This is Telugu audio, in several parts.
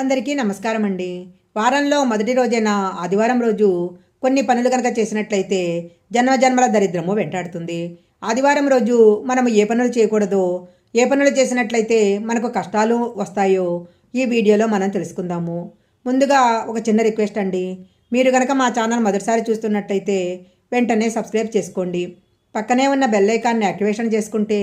అందరికీ నమస్కారం అండి వారంలో మొదటి రోజైన ఆదివారం రోజు కొన్ని పనులు కనుక చేసినట్లయితే జన్మ జన్మల దరిద్రము వెంటాడుతుంది. ఆదివారం రోజు మనం ఏ పనులు చేయకూడదో ఏ పనులు చేసినట్లయితే మనకు కష్టాలు వస్తాయో ఈ వీడియోలో మనం తెలుసుకుందాము. ముందుగా ఒక చిన్న రిక్వెస్ట్ అండి. మీరు కనుక మా ఛానల్ మొదటిసారి చూస్తున్నట్లయితే వెంటనే సబ్స్క్రైబ్ చేసుకోండి. పక్కనే ఉన్న బెల్ ఐకాన్ని యాక్టివేషన్ చేసుకుంటే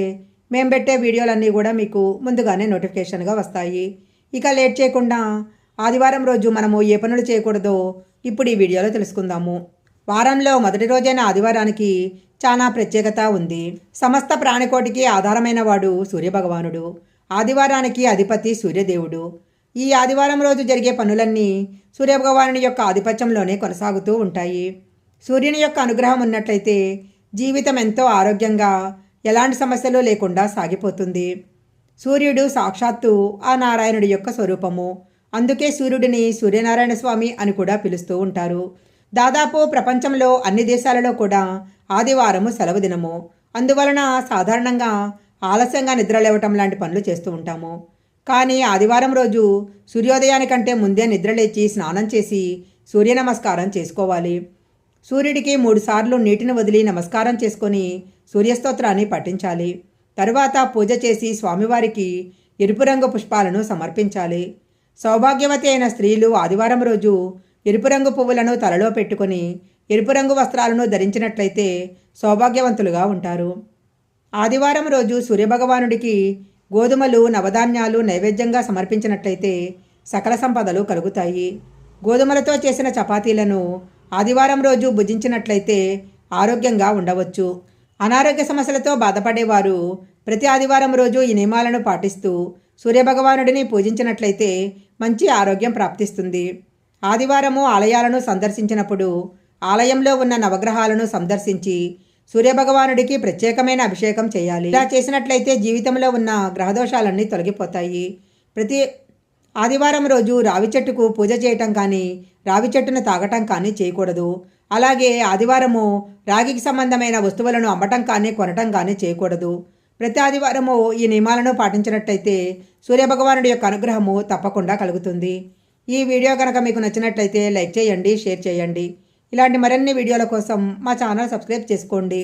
మేము పెట్టే వీడియోలన్నీ కూడా మీకు ముందుగానే నోటిఫికేషన్గా వస్తాయి. ఇక లేట్ చేయకుండా ఆదివారం రోజు మనము ఏ పనులు చేయకూడదో ఇప్పుడు ఈ వీడియోలో తెలుసుకుందాము. వారంలో మొదటి రోజైన ఆదివారానికి చాలా ప్రత్యేకత ఉంది. సమస్త ప్రాణికోటికి ఆధారమైన వాడు సూర్యభగవానుడు. ఆదివారానికి అధిపతి సూర్యదేవుడు. ఈ ఆదివారం రోజు జరిగే పనులన్నీ సూర్యభగవానుని యొక్క ఆధిపత్యంలోనే కొనసాగుతూ ఉంటాయి. సూర్యుని యొక్క అనుగ్రహం ఉన్నట్లయితే జీవితం ఎంతో ఆరోగ్యంగా ఎలాంటి సమస్యలు లేకుండా సాగిపోతుంది. సూర్యుడు సాక్షాత్తు ఆ నారాయణుడి యొక్క స్వరూపము. అందుకే సూర్యుడిని సూర్యనారాయణ స్వామి అని కూడా పిలుస్తూ ఉంటారు. దాదాపు ప్రపంచంలో అన్ని దేశాలలో కూడా ఆదివారము సెలవు దినము. అందువలన సాధారణంగా ఆలస్యంగా నిద్రలేవటం లాంటి పనులు చేస్తూ ఉంటాము. కానీ ఆదివారం రోజు సూర్యోదయానికంటే ముందే నిద్రలేచి స్నానం చేసి సూర్య నమస్కారం చేసుకోవాలి. సూర్యుడికి మూడుసార్లు నీటిని వదిలి నమస్కారం చేసుకొని సూర్యస్తోత్రాన్ని పఠించాలి. తరువాత పూజ చేసి స్వామివారికి ఎరుపు రంగు పుష్పాలను సమర్పించాలి. సౌభాగ్యవతి అయిన స్త్రీలు ఆదివారం రోజు ఎరుపు రంగు పువ్వులను తలలో పెట్టుకొని ఎరుపు రంగు వస్త్రాలను ధరించినట్లయితే సౌభాగ్యవంతులుగా ఉంటారు. ఆదివారం రోజు సూర్యభగవానుడికి గోధుమలు నవధాన్యాలు నైవేద్యంగా సమర్పించినట్లయితే సకల సంపదలు కలుగుతాయి. గోధుమలతో చేసిన చపాతీలను ఆదివారం రోజు భుజించినట్లయితే ఆరోగ్యంగా ఉండవచ్చు. అనారోగ్య సమస్యలతో బాధపడేవారు. ప్రతి ఆదివారం రోజు ఈ నియమాలను పాటిస్తూ సూర్యభగవానుడిని పూజించినట్లయితే మంచి ఆరోగ్యం ప్రాప్తిస్తుంది. ఆదివారము ఆలయాలను సందర్శించినప్పుడు ఆలయంలో ఉన్న నవగ్రహాలను సందర్శించి సూర్యభగవానుడికి ప్రత్యేకమైన అభిషేకం చేయాలి. ఇలా చేసినట్లయితే జీవితంలో ఉన్న గ్రహదోషాలన్నీ తొలగిపోతాయి. ప్రతి ఆదివారం రోజు రావి చెట్టుకు పూజ చేయటం కానీ రావి చెట్టును తాగటం కానీ చేయకూడదు. అలాగే ఆదివారము రాగికి సంబంధమైన వస్తువులను అమ్మటం కానీ కొనటం కానీ చేయకూడదు. ప్రతి ఆదివారము ఈ నియమాలను పాటించినట్టయితే సూర్యభగవానుడి యొక్క అనుగ్రహము తప్పకుండా కలుగుతుంది. ఈ వీడియో కనుక మీకు నచ్చినట్లయితే లైక్ చేయండి షేర్ చేయండి. ఇలాంటి మరిన్ని వీడియోల కోసం మా ఛానల్ సబ్స్క్రైబ్ చేసుకోండి.